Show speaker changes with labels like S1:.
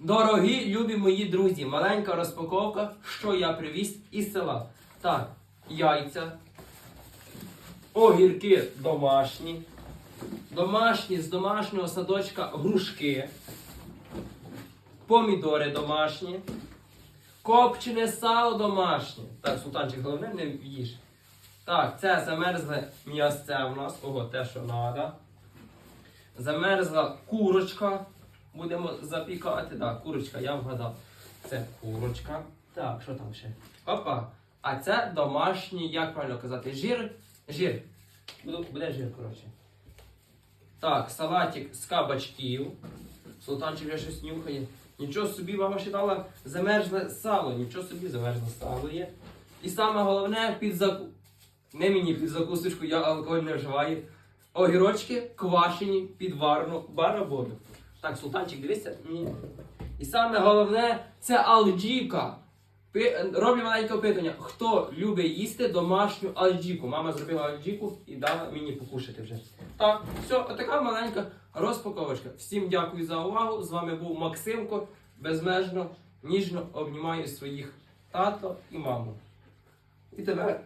S1: Дорогі любі мої друзі, маленька розпаковка, що я привіз із села. Так, яйця, огірки домашні, домашні з домашнього садочка грушки, помідори домашні, копчене сало домашнє. Так, султанчик, головне не їж. Так, це замерзле м'ясце у нас, ого, те, що треба. Замерзла курочка. Будемо запікати. Так, курочка, я вгадав. Це курочка. Так, що там ще? Опа. А це домашній, як правильно казати, жир. Жир. Буде жир, коротше. Так, салатик з кабачків. Султанчик вже щось нюхає. Нічого собі мама ще дала замерзле сало. Нічого собі замерзле сало є. І саме головне під заку... Не мені під закусочку, я алкоголь не вживаю. Огірочки квашені під варну бараболю. Так, султанчик, дивися. І саме головне це алджіка. Роблю маленьке опитування. Хто любить їсти домашню алджіку? Мама зробила алджіку і дала мені покушати вже. Так, все, отака маленька розпаковочка. Всім дякую за увагу. З вами був Максимко. Безмежно, ніжно обнімаю своїх тато і маму. І тебе